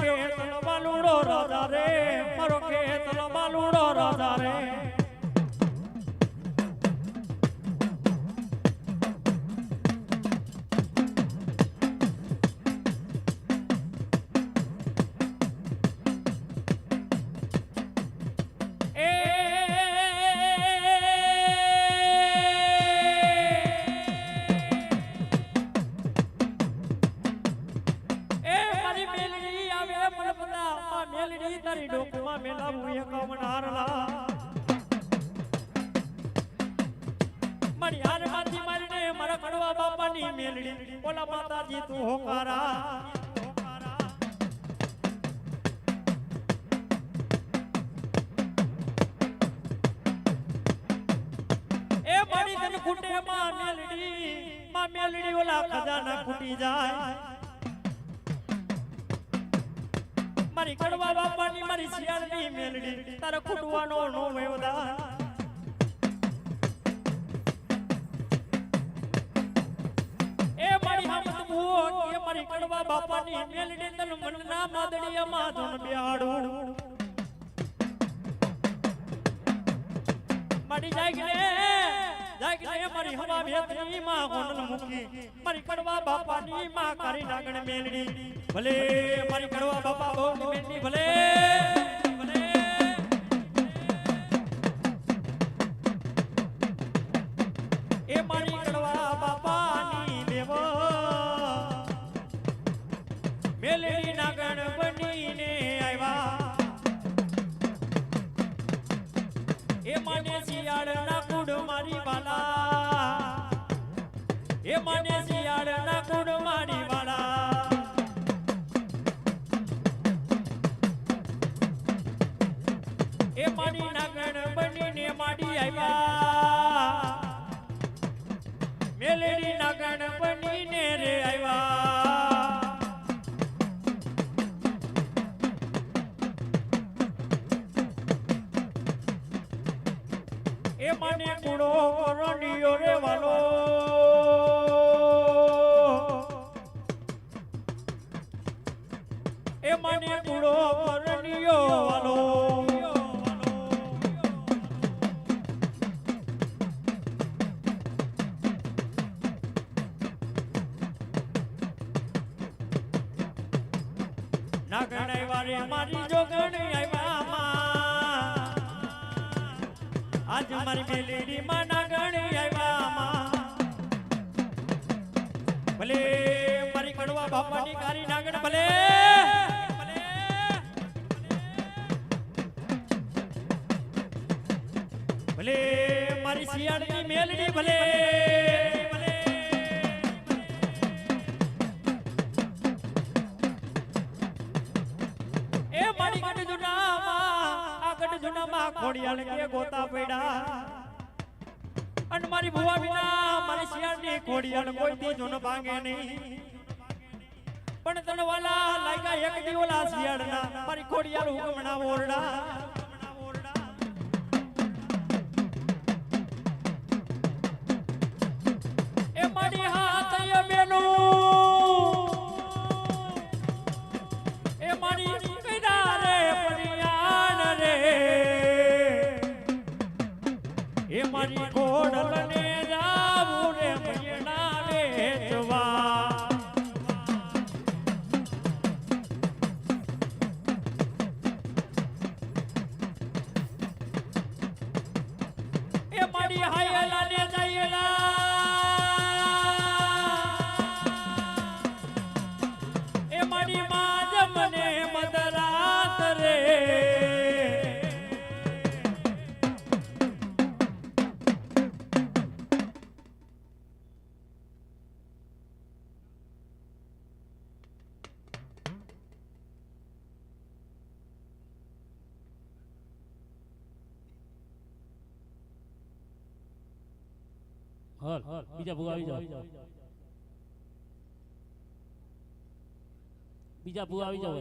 મારો કે તલો બાલુડો રાજા રે મારો કે તલો બાલુડો રાજા રે ઓલા માતાજી, તું હોકારા. એ મારી તને ખૂટે માં મેલડી માં મેલડી ઓલા ખજાના ખૂટી જાય. મારી કડવા બાપાની મારી શિયાળની મેલડી, તારા ખૂટવાનો નો વેવદા કડવા બાપાની મેલડી તન મનના માદડીયામાં ધૂન બેહાડું મારી જાગને જાગને મારી હવા વેતની માં ગોંડલ મૂકી. મારી કડવા બાપાની માં કરી નાગણ મેલડી. ભલે મારી કડવા બાપા બહુ મેલડી, ભલે નાગણ આવ્યા મારી જોગણ આવ્યા માં આજ મારી મેલેડી માં ભલે મારી ભલે. ભલે મારી શિયાળની મેલડી, ભલે. જુનામાં કે ગોતા પડ્યા અને મારી ભુવા વિના મારી શિયાળની ખોડિયાલ કોઈ દી જોન ભાંગે નહીં. પણ તને વાલા લાગ્યા એક દી ઓલા શિયાળના મારી ખોડિયાલ હુકમણા ઓરડા. બીજા ભૂગા આવી જાઓ. બીજા ભૂ આવી જાવ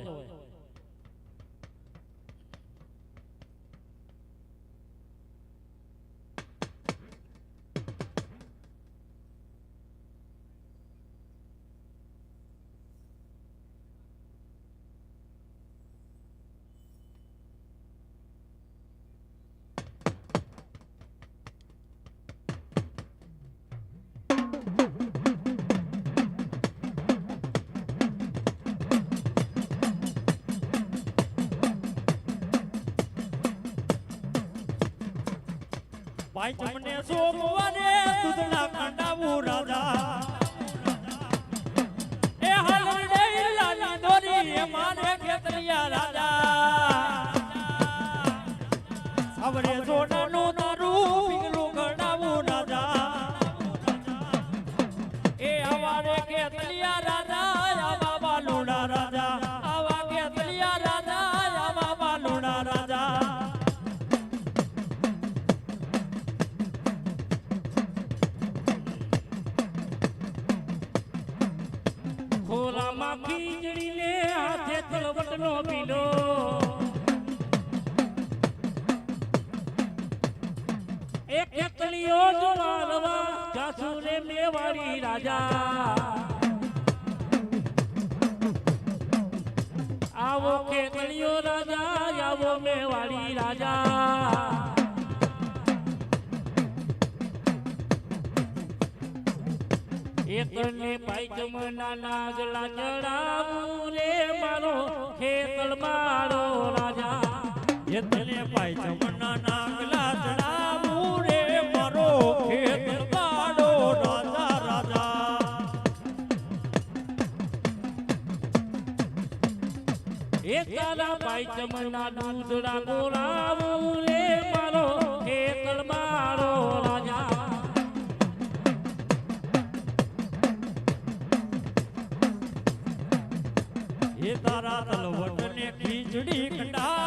ભાઈ તમને સોમવારે એક એકલીઓ જુવારવા જાસુરે મેવાડી રાજા. આવો કેતળીઓ રાજા, આવો મેવાડી રાજા. એકને પાયજમના નાગલા ચડાવું રે મારો ખેતળ મારો રાજા. એ તને એ તારા પાયજમના દૂધડા બોલાવું રે મારો ખેતળ મારો રાજા. એ તારા તલવટ ને ખીચડી કટાવું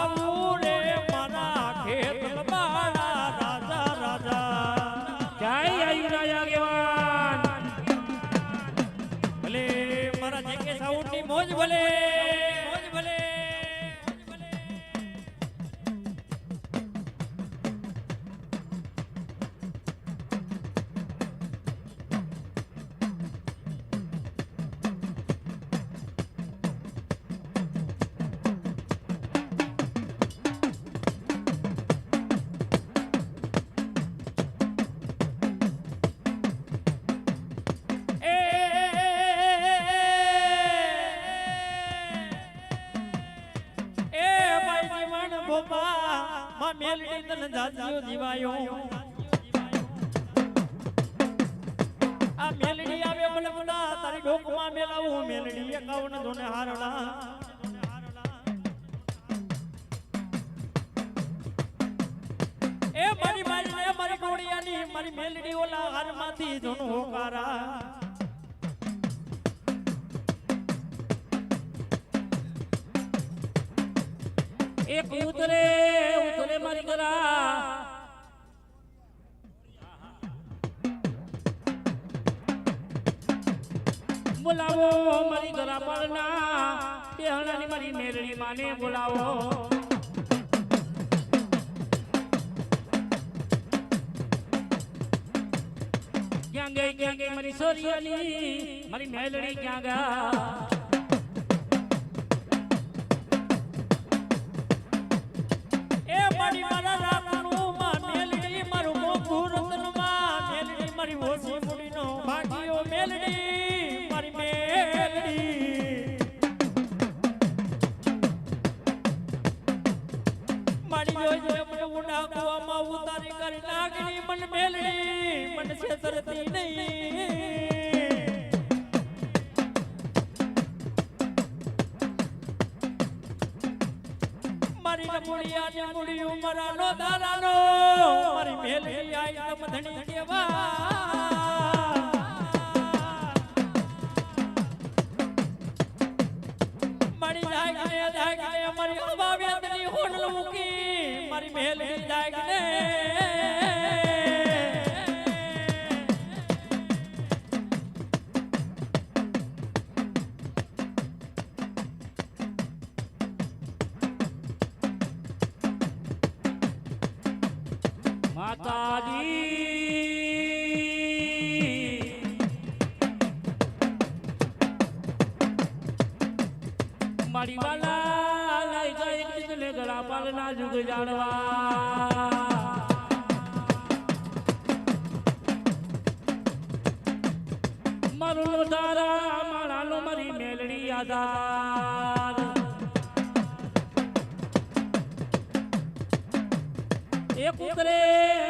આ મેલડી આવે બડા તારી ડોકમાં મેલાવું મેલડી એકાવન ધોને હારડા. એ મારી મારી મારી કોડિયાની મારી મેલડી ઓલા હારમાંથી ધોનો હોકારા. એક ઉતરે ઉતરે મારી ગરા બોલાવો મારી ગરા પરના. બેહણાની મારી મેરણી માને બોલાવો. ક્યાં ગઈ ક્યાં ગઈ મારી સોરિયાની? મારી મેલડી ક્યાં ગયા જાગ ને જાગ ને મારી હવા વેદની હોનલ મૂકી મારી મેલડી જાગ ને મારા માળાનો મારી મેલડી આધાર એક ઉતરે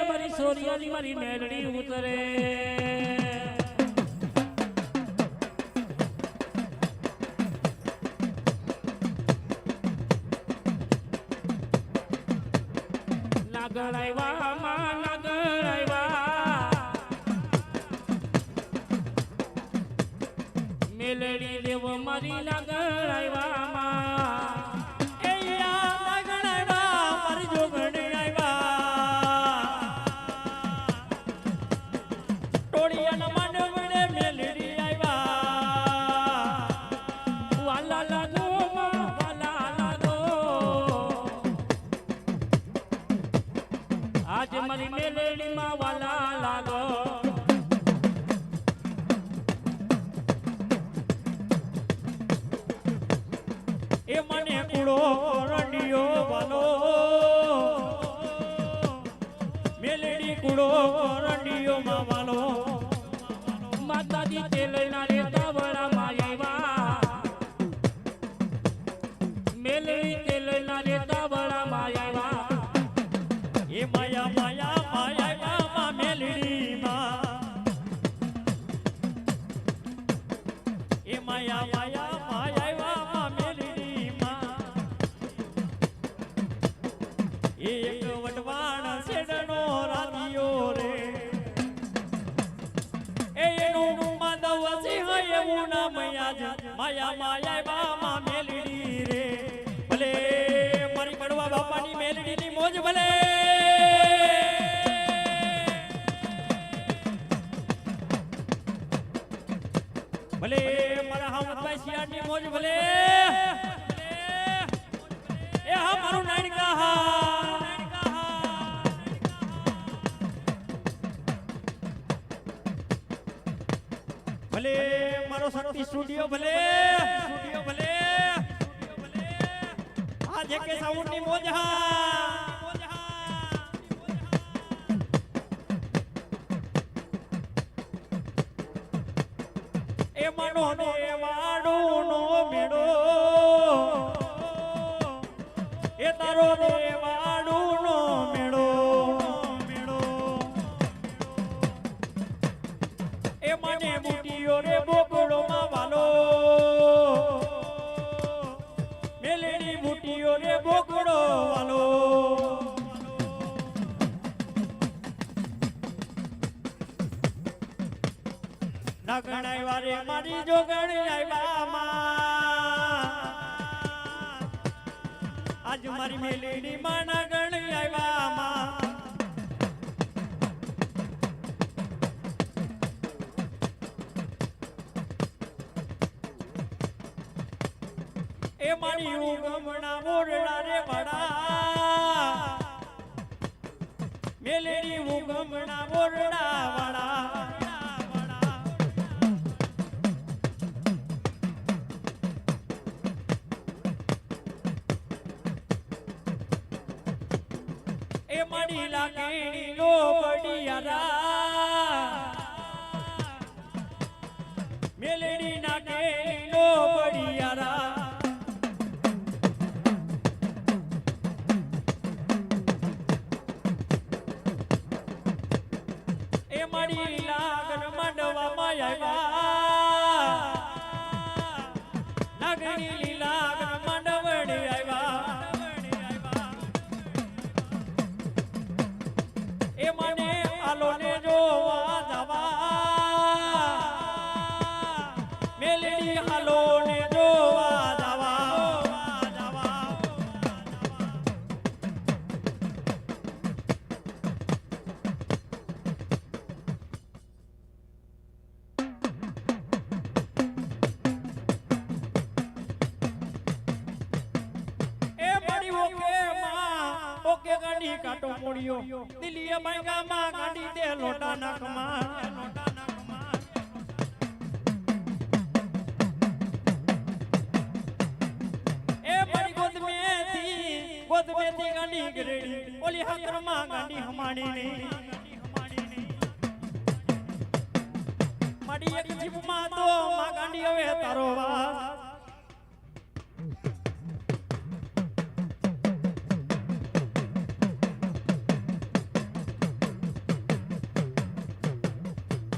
મારી સોરિયાની મારી મેલડી ઉતરે આજે મારી મેલેડી વાલા લાગો એ મને કુડો રડિયો વાલો. મેલેડી કુડો રડિયો મામા માયા કરોડપતિ સ્ટુડિયો ભલે. સ્ટુડિયો ભલે. આ જે કે સાઉન્ડની મોજ હા. મારી જોગણી આવ્યા આજ મારી મેલીની માના લાગે ઓલી હાકરમાં ગાંડી હમાણી ને માડી એક જીભમાં તો માં ગાંડી હવે તારો વાસ.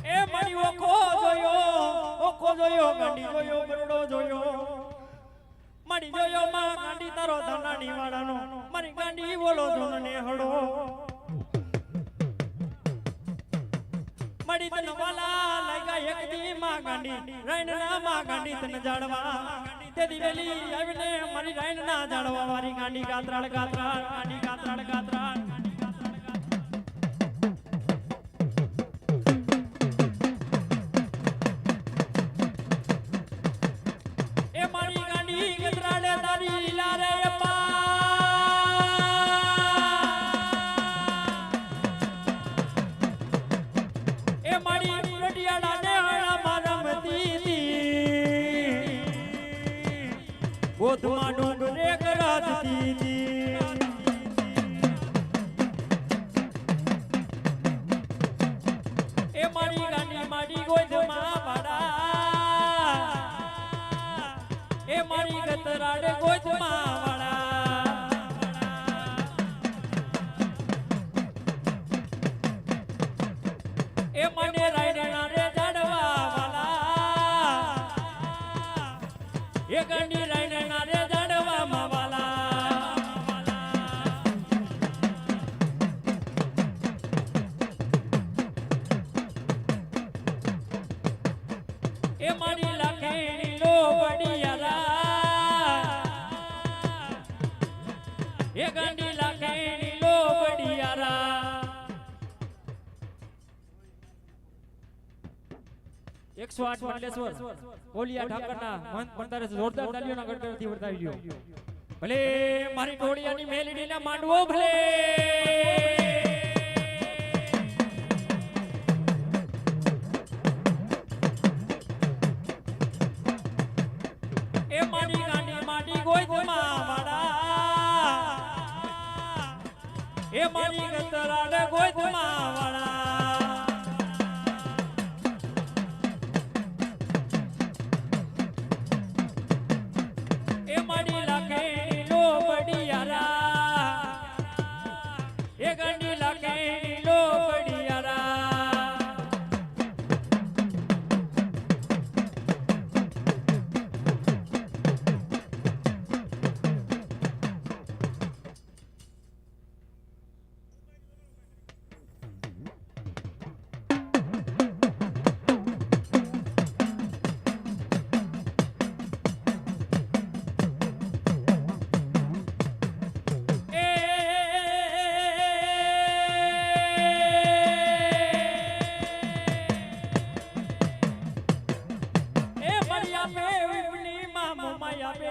એ મારી ઓખો ઓખો જોયો, ગાંડી જોયો, બરડો જોયો. મારી જોયો માં ગાંડી તારો ધનાની વાળાનો. મારી ગાંડી બોલો ધૂન હળો. મારી તન વાલા લાગા એક દી માં ગાંડી. રાઈન ના માં ગાંડી તન જાળવા તે દિવેલી આવીને મારી રાઈન ના જાળવા મારી ગાંડી ગાત્રાળ ગાત્રાળ, ગાંડી ગાત્રાળ ગાત્રાળ. મારી ગતરાડે એકસો આઠ લ્યો ભલે મારી ટોળિયાની મેલડીના માંડવો ભલે.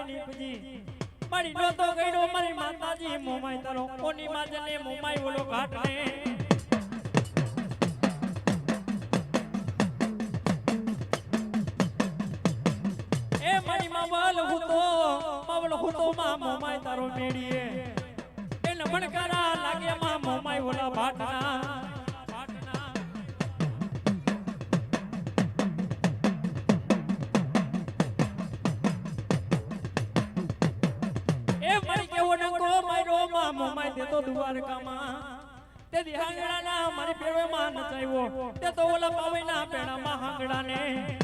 નીપજી મારી નોતો ગઈડો મારી માતાજી મોમાઈ તારો. કોની માજને મોમાઈ બોલો ઘાટ ને માવલ હુતો માવલ હુતો માં મોમાઈ તારો મેડીએ એને મણકારા લાગે માં મોમાઈ ઓલા ભાટના માર્યો તે તો દ્વારકામાં. તે દિહાંગડાના મારી પેવે માં નચાવ્યો. તે તો ઓલા પાવેના પેડામાં હાંગડાને